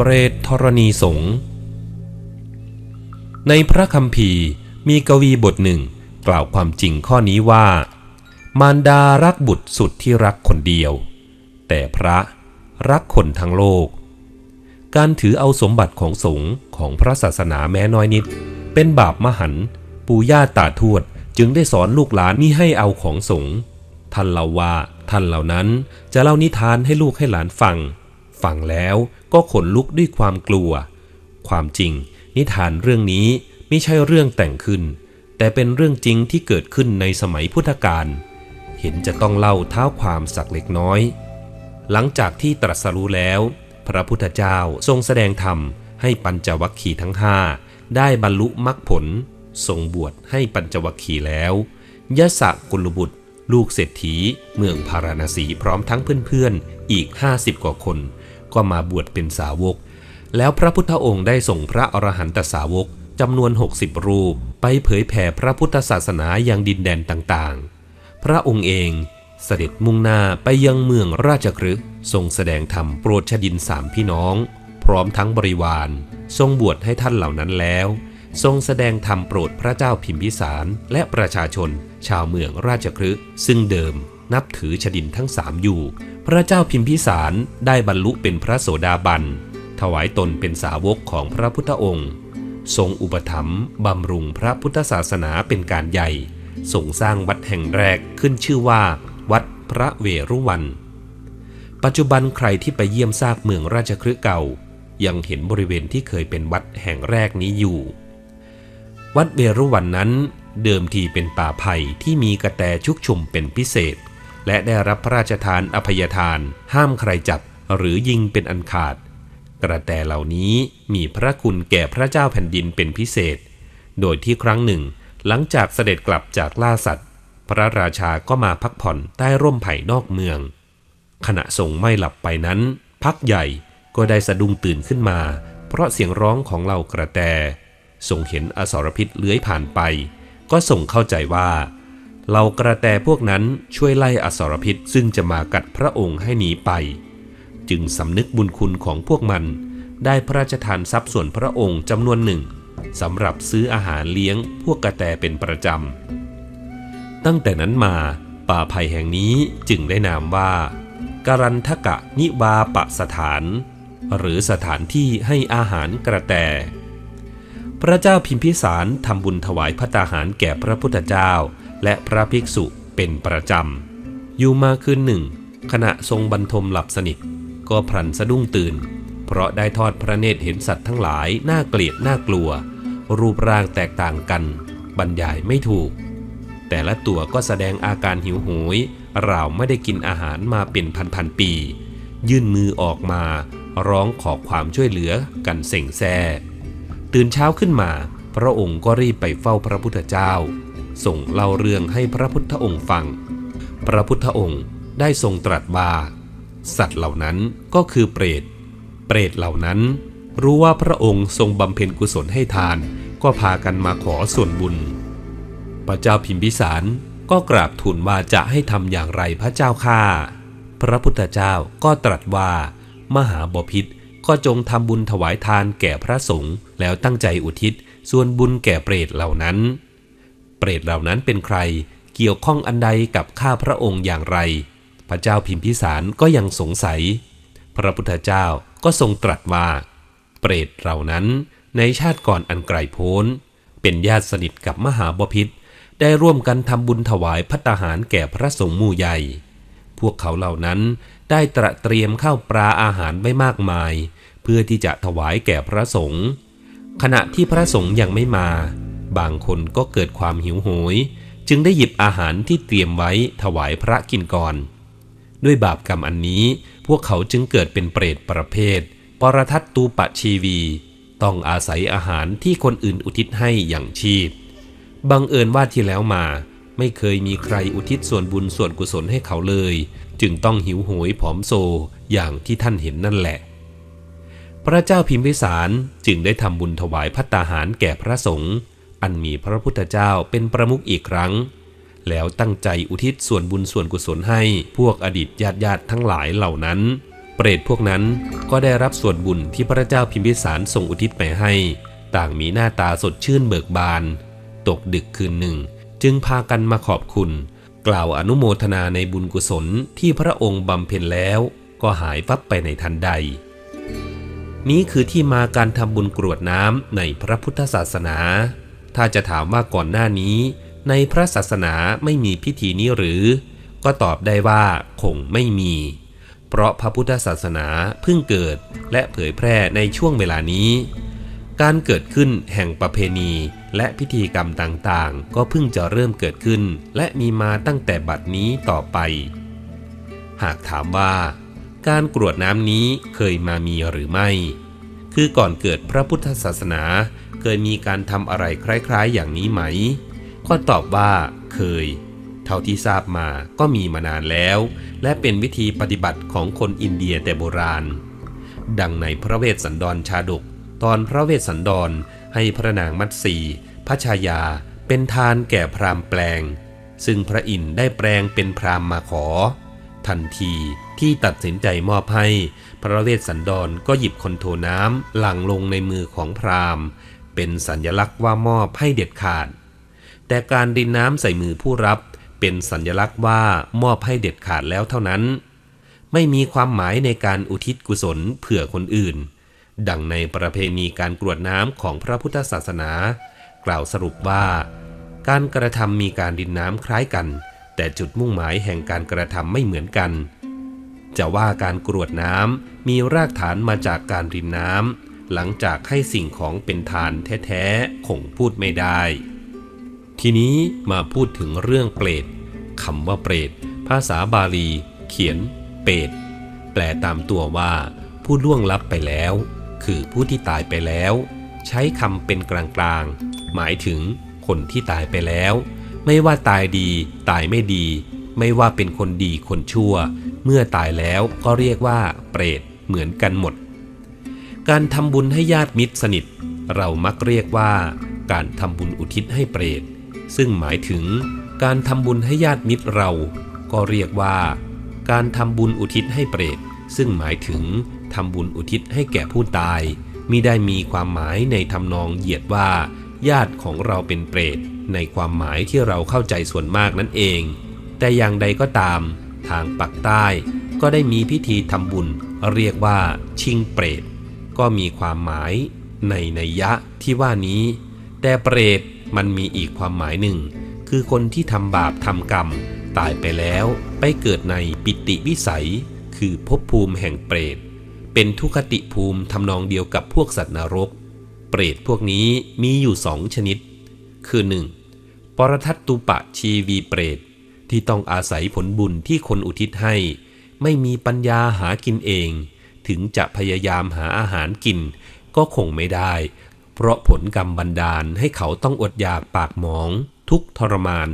เปรตธรณีสงฆ์ในพระคัมภีร์มีกวีบทหนึ่งกล่าวความจริงข้อนี้ว่า มารดารักบุตรสุดที่รักคนเดียว แต่พระรักคนทั้งโลก การถือเอาสมบัติของสงฆ์ของพระศาสนาแม้น้อยนิด เป็นบาปมหันต์ปู่ย่าตาทวดจึงได้สอนลูกหลานมิให้เอาของสงฆ์ท่านเล่าว่าท่านเหล่านั้นจะเล่านิทานให้ลูกให้หลานฟัง ฟังแล้วก็ขนลุกด้วยความกลัว ความจริง นิทานเรื่องนี้ไม่ใช่เรื่องแต่งขึ้น แต่เป็นเรื่องจริงที่เกิดขึ้นในสมัยพุทธกาลเห็นจะต้องเล่าเท้าความสักเล็กน้อย หลังจากที่ตรัสรู้แล้ว พระพุทธเจ้าทรงแสดงธรรมให้ปัญจวัคคีย์ทั้งห้าได้บรรลุมรรคผลทรงบวชให้ปัญจวัคคีย์แล้วยะสะกุลบุตร ลูกเศรษฐี เมืองพาราณสีพร้อมทั้งเพื่อนๆ อีก 50 กว่าคน ก็มาบวชเป็นสาวก แล้วพระพุทธองค์ได้ส่งพระอรหันตสาวกจำนวน 60 รูป ไปเผยแผ่พระพุทธศาสนายังดินแดนต่างๆ พระองค์เองเสด็จมุ่งหน้าไปยังเมืองราชกฤห์ทรงแสดงธรรมโปรดชดินสามพี่น้อง พร้อมทั้งบริวาร ทรงบวชให้ท่านเหล่านั้นแล้ว ทรงแสดงธรรมโปรดพระเจ้าพิมพิสารและประชาชน ชาวเมืองราชคฤห์ซึ่งเดิม นับถือชดินทั้งสามอยู่ พระเจ้าพิมพิสารได้บรรลุเป็นพระโสดาบัน ถวายตนเป็นสาวกของพระพุทธองค์ ทรงอุปถัมภ์บำรุงพระพุทธศาสนาเป็นการใหญ่ทรงสร้างวัดแห่งแรกขึ้นชื่อว่า วัดพระเวรุวัน ปัจจุบันใครที่ไปเยี่ยมซากเมืองราชคฤห์เก่า ยังเห็นบริเวณที่เคยเป็นวัดแห่งแรกนี้อยู่ วัดเวรุวันนั้นเดิมทีเป็นป่าไผ่ที่มีกระแตชุกชุมเป็นพิเศษ และได้รับพระราชทานอภัยทาน ห้ามใครจับหรือยิงเป็นอันขาด กระแตเหล่านี้มีพระคุณแก่พระเจ้าแผ่นดินเป็นพิเศษ โดยที่ครั้งหนึ่ง หลังจากเสด็จกลับจากล่าสัตว์ พระราชาก็มาพักผ่อนใต้ร่มไผ่นอกเมือง ขณะทรงไม่หลับไปนั้น พักใหญ่ก็ได้สะดุ้งตื่นขึ้นมา เพราะเสียงร้องของเหล่ากระแตทรงเห็นอสรพิษเลื้อยผ่านไป ก็ส่งเข้าใจว่า เหล่ากระแตพวกนั้นช่วยไล่อสรพิษซึ่งจะมากัดพระองค์ให้หนีไป จึงสำนึกบุญคุณของพวกมัน ได้พระราชทานทรัพย์ส่วนพระองค์จำนวนหนึ่งสำหรับซื้ออาหารเลี้ยงพวกกระแตเป็นประจำ ตั้งแต่นั้นมาป่าไผ่แห่งนี้จึงได้นามว่าการันทกะนิวาปสถาน หรือสถานที่ให้อาหารกระแต พระเจ้าพิมพิสารทำบุญถวายพระตาหารแก่พระพุทธเจ้า และพระภิกษุเป็นประจำ อยู่มาคืนหนึ่ง ขณะทรงบรรทมหลับสนิท ก็พลันสะดุ้งตื่น เพราะได้ทอดพระเนตรเห็นสัตว์ทั้งหลาย น่าเกลียดน่ากลัว รูปร่างแตกต่างกัน บรรยายไม่ถูก แต่ละตัวก็แสดงอาการหิวโหยเราไม่ได้กินอาหารมาเป็นพันๆปี ยื่นมือออกมา ร้องขอความช่วยเหลือกันเส่งแซ่ตื่นเช้าขึ้นมา พระองค์ก็รีบไปเฝ้าพระพุทธเจ้า ส่งเล่าเรื่องให้พระพุทธองค์ฟัง พระพุทธองค์ได้ทรงตรัสว่า สัตว์เหล่านั้นก็คือเปรต เปรตเหล่านั้นรู้ว่าพระองค์ทรงบำเพ็ญกุศลให้ทาน ก็พากันมาขอส่วนบุญ พระเจ้าพิมพิสารก็กราบทูลว่าจะให้ทำอย่างไรพระเจ้าข้า พระพุทธเจ้าก็ตรัสว่า มหาบพิษก็จงทำบุญถวายทานแก่พระสงฆ์แล้วตั้งใจอุทิศส่วนบุญแก่เปรตเหล่านั้น เปรตเหล่านั้นเป็นใคร เกี่ยวข้องอันใดกับข้าพระองค์อย่างไร พระเจ้าพิมพิสารก็ยังสงสัย พระพุทธเจ้าก็ทรงตรัสว่า เปรตเหล่านั้นในชาติก่อนอันไกลโพ้น เป็นญาติสนิทกับมหาบพิษได้ร่วมกันทำบุญถวายพัตตาหารแก่พระสงฆ์มู่ใหญ่ พวกเขาเหล่านั้นได้ตระเตรียมข้าวปลาอาหารไว้มากมาย เพื่อที่จะถวายแก่พระสงฆ์ขณะที่พระสงฆ์ยังไม่มา บางคนก็เกิดความหิวโหย จึงได้หยิบอาหารที่เตรียมไว้ถวายพระกินก่อน ด้วยบาปกรรมอันนี้พวกเขาจึงเกิดเป็นเปรตประเภท ปรทัตตูปชีวี ต้องอาศัยอาหารที่คนอื่นอุทิศให้อย่างชีพ บังเอิญว่าที่แล้วมา ไม่เคยมีใครอุทิศส่วนบุญส่วนกุศลให้เขาเลย จึงต้องหิวโหยผอมโซอย่างที่ท่านเห็นนั่นแหละพระเจ้าพิมพิสารจึงได้ทำบุญถวายพัตตาหารแก่พระสงฆ์ อันมีพระพุทธเจ้าเป็นประมุขอีกครั้ง แล้วตั้งใจอุทิศส่วนบุญส่วนกุศลให้พวกอดีตญาติญาติทั้งหลายเหล่านั้น เปรตพวกนั้นก็ได้รับส่วนบุญที่พระเจ้าพิมพิสารทรงอุทิศไปให้ ต่างมีหน้าตาสดชื่นเบิกบาน ตกดึกคืนหนึ่ง จึงพากันมาขอบคุณ กล่าวอนุโมทนาในบุญกุศลที่พระองค์บำเพ็ญแล้ว ก็หายวับไปในทันใดนี้คือที่มาการทำบุญกรวดน้ำในพระพุทธศาสนา ถ้าจะถามว่าก่อนหน้านี้ ในพระศาสนาไม่มีพิธีนี้หรือ ก็ตอบได้ว่าคงไม่มี เพราะพระพุทธศาสนาเพิ่งเกิดและเผยแพร่ในช่วงเวลานี้ การเกิดขึ้นแห่งประเพณีและพิธีกรรมต่างๆ ก็เพิ่งจะเริ่มเกิดขึ้น และมีมาตั้งแต่บัดนี้ต่อไป หากถามว่า การกรวดน้ำนี้เคยมามีหรือไม่ คือก่อนเกิดพระพุทธศาสนา เคยมีการทำอะไรคล้ายๆ อย่างนี้ไหม ก็ตอบว่าเคย เท่าที่ทราบมาก็มีมานานแล้ว และเป็นวิธีปฏิบัติของคนอินเดียแต่โบราณ ดังในพระเวสสันดรชาดก ตอนพระเวสสันดรให้พระนางมัตสีพระชายาเป็นทานแก่พราหมณ์แปลง ซึ่งพระอินทร์ได้แปลงเป็นพราหมณ์มาขอ ทันทีที่ตัดสินใจมอบให้ พระเวสสันดรก็หยิบคอนโทน้ำหลั่งลงในมือของพราหมณ์ เป็นสัญลักษณ์ว่ามอบให้เด็ดขาด แต่การดินน้ำใส่มือผู้รับเป็นสัญลักษณ์ว่ามอบให้เด็ดขาดแล้วเท่านั้น ไม่มีความหมายในการอุทิศกุศลเผื่อคนอื่น ดังในประเพณีการกรวดน้ำของพระพุทธศาสนา กล่าวสรุปว่า การกระทำมีการดินน้ำคล้ายกัน แต่จุดมุ่งหมายแห่งการกระทำไม่เหมือนกัน จะว่าการกรวดน้ำมีรากฐานมาจากการรินน้ำ หลังจากให้สิ่งของเป็นทานแท้ๆคงพูดไม่ได้ ทีนี้มาพูดถึงเรื่องเปรตคำว่าเปรตภาษาบาลี เขียน เปรตแปลตามตัวว่า ผู้ล่วงลับไปแล้ว คือผู้ที่ตายไปแล้ว ใช้คำเป็นกลางๆ หมายถึงคนที่ตายไปแล้ว ไม่ว่าตายดี ตายไม่ดี ไม่ว่าเป็นคนดีคนชั่ว เมื่อตายแล้วก็เรียกว่า เปรตเหมือนกันหมด การทำบุญให้ญาติมิตรสนิท เรามักเรียกว่า การทำบุญอุทิศให้เปรต ซึ่งหมายถึง การทำบุญให้ญาติมิตรเรา ก็เรียกว่า การทำบุญอุทิศให้เปรต ซึ่งหมายถึงทำบุญอุทิศให้แก่ผู้ตายมิได้มีความหมายในทำนองเหยียดว่า ญาติของเราเป็นเปรต ในความหมายที่เราเข้าใจส่วนมากนั่นเอง แต่อย่างใดก็ตาม ทางปักใต้ ก็ได้มีพิธีทำบุญ เรียกว่า ชิงเปรต ก็มีความหมายในนัยยะที่ว่านี้ แต่เปรตมันมีอีกความหมายหนึ่ง คือคนที่ทำบาปทำกรรม ตายไปแล้วไปเกิดในปิติวิสัย คือภพภูมิแห่งเปรต เป็นทุคติภูมิทำนองเดียวกับพวกสัตว์นรก เปรตพวกนี้มีอยู่สองชนิด คือ 1. ปรทัตตุปะชีวีเปรต ที่ต้องอาศัยผลบุญที่คนอุทิศให้ ไม่มีปัญญาหากินเอง ถึงจะพยายามหาอาหารกิน ก็คงไม่ได้ เพราะผลกรรมบันดาลให้เขาต้องอดอยากปากหมอง ทุกทรมาน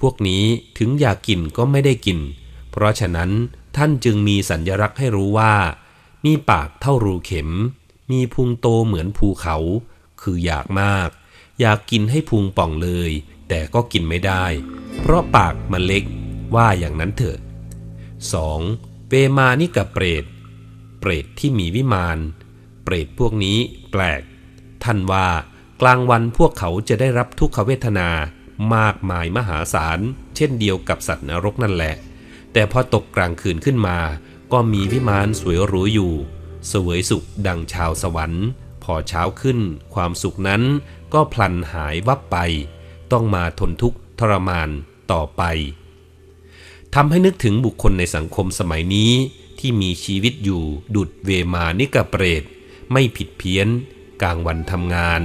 พวกนี้ถึงอยากกินก็ไม่ได้กิน เพราะฉะนั้นท่านจึงมีสัญลักษณ์ให้รู้ว่า มีปากเท่ารูเข็ม มีพุงโตเหมือนภูเขา คืออยากมาก อยากกินให้พุงป่องเลย แต่ก็กินไม่ได้ เพราะปากมันเล็กว่าอย่างนั้นเถอะ 2. เปมานิกับเปรต เปรตที่มีวิมาน เปรตพวกนี้แปลก ท่านว่ากลางวันพวกเขาจะได้รับทุกขเวทนามากมายมหาศาล เช่นเดียวกับสัตว์นรกนั่นแหละ แต่พอตกกลางคืนขึ้นมา ก็มีวิมานสวยหรูอยู่สวยสุขดังชาวสวรรค์ พอเช้าขึ้น ความสุขนั้นก็พลันหายวับไป ต้องมาทนทุกข์ทรมานต่อไปทำให้นึกถึงบุคคลในสังคมสมัยนี้ ที่มีชีวิตอยู่ดุดเวมานิกะเปรต ไม่ผิดเพี้ยน กลางวันทำงาน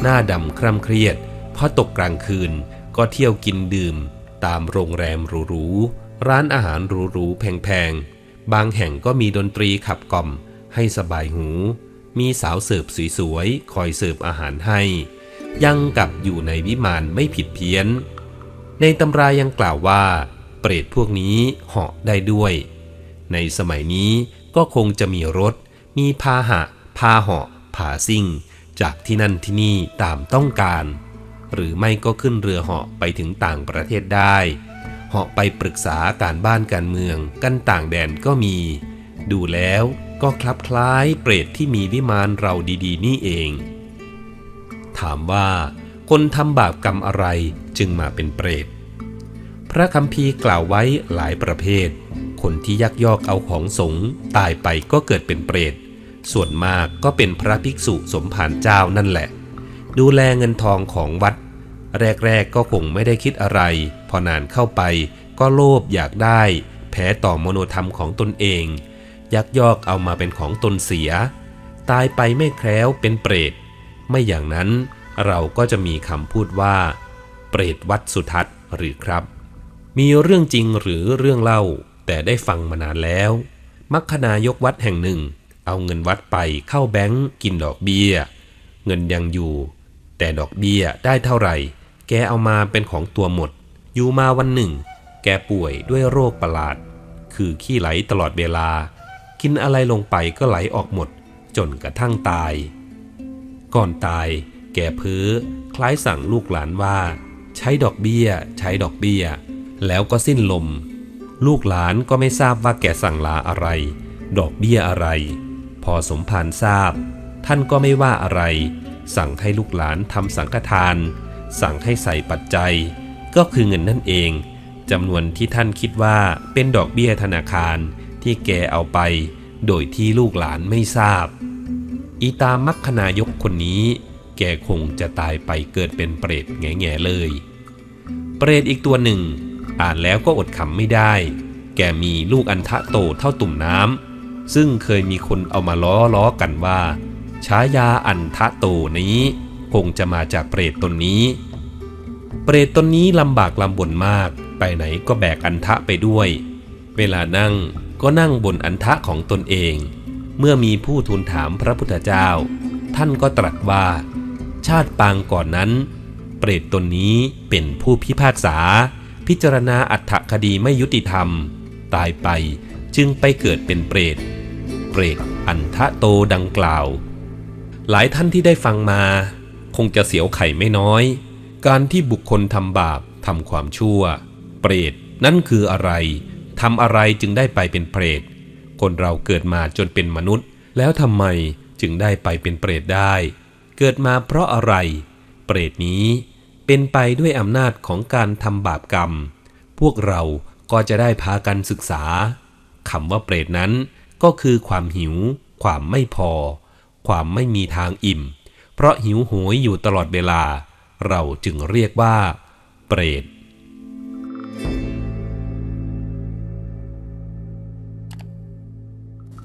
หน้าดำคร่ำเครียดพอตกกลางคืนก็เที่ยวกินดื่ม ตามโรงแรมหรูๆร้านอาหารหรูๆแพงๆ บางแห่งก็มีดนตรีขับกล่อม ให้สบายหู มีสาวเสิร์ฟสวยๆ คอยเสิร์ฟอาหารให้ ยังกับอยู่ในวิมานไม่ผิดเพี้ยน ในตำรายังกล่าวว่า เปรตพวกนี้เหาะได้ด้วย ในสมัยนี้ก็คงจะมีรถ มีพาหะ พาเหาะผาซิ่ง จากที่นั่นที่นี่ตามต้องการ หรือไม่ก็ขึ้นเรือเหาะไปถึงต่างประเทศได้ เหาะไปปรึกษาการบ้านการเมืองกันต่างแดนก็มี ดูแล้วก็คลับคล้ายเปรตที่มีวิมานเราดีๆ นี่เอง ถามว่าคนทำบาปกรรมอะไรจึงมาเป็นเปรต พระคัมภีร์กล่าวไว้หลายประเภท คนที่ยักยอกเอาของสงฆ์ตายไปก็เกิดเป็นเปรต ส่วนมากก็เป็นพระภิกษุสมภารเจ้านั่นแหละ ดูแลเงินทองของวัด แรก ๆ ก็คงไม่ได้คิดอะไร พอนานเข้าไปก็โลภอยากได้ แพ้ต่อมโนธรรมของตนเอง ยักยอกเอามาเป็นของตนเสีย ตายไปไม่แคล้วเป็นเปรต ไม่อย่างนั้นเราก็จะมีคำพูดว่า เปรตวัดสุทัศน์หรือครับ มีเรื่องจริงหรือเรื่องเล่า แต่ได้ฟังมานานแล้ว มัคคณายกวัดแห่งหนึ่ง เอาเงินวัดไปเข้าแบงก์กินดอกเบี้ย เงินยังอยู่ แต่ดอกเบี้ยได้เท่าไหร่ แกเอามาเป็นของตัวหมด อยู่มาวันหนึ่ง แกป่วยด้วยโรคประหลาด คือขี้ไหลตลอดเวลา กินอะไรลงไปก็ไหลออกหมด จนกระทั่งตาย ก่อนตายแกเพ้อคล้ายสั่งลูกหลานว่า ใช้ดอกเบี้ย ใช้ดอกเบี้ย แล้วก็สิ้นลม ลูกหลานก็ไม่ทราบว่าแกสั่งลาอะไร ดอกเบี้ยอะไร พอสมภารทราบ ท่านก็ไม่ว่าอะไร สั่งให้ลูกหลานทำสังฆทาน สั่งให้ใส่ปัจจัย ก็คือเงินนั่นเองจำนวนที่ท่านคิดว่าเป็นดอกเบี้ยธนาคารที่แกเอาไป โดยที่ลูกหลานไม่ทราบ อีตามัคคณายกคนนี้ แกคงจะตายไปเกิดเป็นเปรตแง่ๆเลย เปรตอีกตัวหนึ่ง อ่านแล้วก็อดขำไม่ได้ แกมีลูกอันทะโตเท่าตุ่มน้ำซึ่งเคยมีคนเอามาล้อล้อกันว่าฉายาอันทะโตนี้ คงจะมาจากเปรตตนนี้ เปรตตนนี้ลำบากลำบนมาก ไปไหนก็แบกอันทะไปด้วย เวลานั่งก็นั่งบนอันทะของตนเอง เมื่อมีผู้ทูลถามพระพุทธเจ้า ท่านก็ตรัสว่า ชาติปางก่อนนั้น เปรตตนนี้เป็นผู้พิพากษา พิจารณาอัตถคดีไม่ยุติธรรม ตายไปจึงไปเกิดเป็นเปรต เปรตอันทะโตดังกล่าว หลายท่านที่ได้ฟังมา คงจะเสียวไข่ไม่น้อย การที่บุคคลทำบาปทำความชั่ว เปรตนั่นคืออะไรทำอะไรจึงได้ไปเป็นเปรต คนเราเกิดมาจนเป็นมนุษย์ แล้วทำไมจึงได้ไปเป็นเปรตได้ เกิดมาเพราะอะไร เปรตนี้ เป็นไปด้วยอำนาจของการทำบาปกรรม พวกเราก็จะได้พากันศึกษาคำว่าเปรตนั้น ก็คือความหิว ความไม่พอ ความไม่มีทางอิ่ม เพราะหิวโหยอยู่ตลอดเวลา เราจึงเรียกว่า เปรต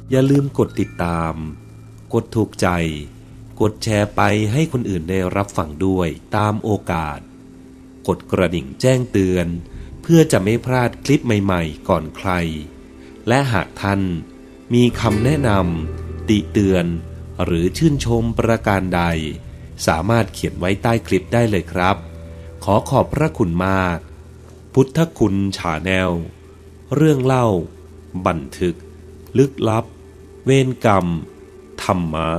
อย่าลืมกดติดตาม กดถูกใจ กดแชร์ไปให้คนอื่นได้รับฟังด้วยตามโอกาส กดกระดิ่งแจ้งเตือน เพื่อจะไม่พลาดคลิปใหม่ๆ ก่อนใคร และหากท่านมีคำแนะนำติเตือน หรือชื่นชมประการใด สามารถเขียนไว้ใต้คลิปได้เลยครับ ขอขอบพระคุณมาก พุทธคุณชาแนล เรื่องเล่า บันทึก ลึกลับ เวรกรรม ธรรมะ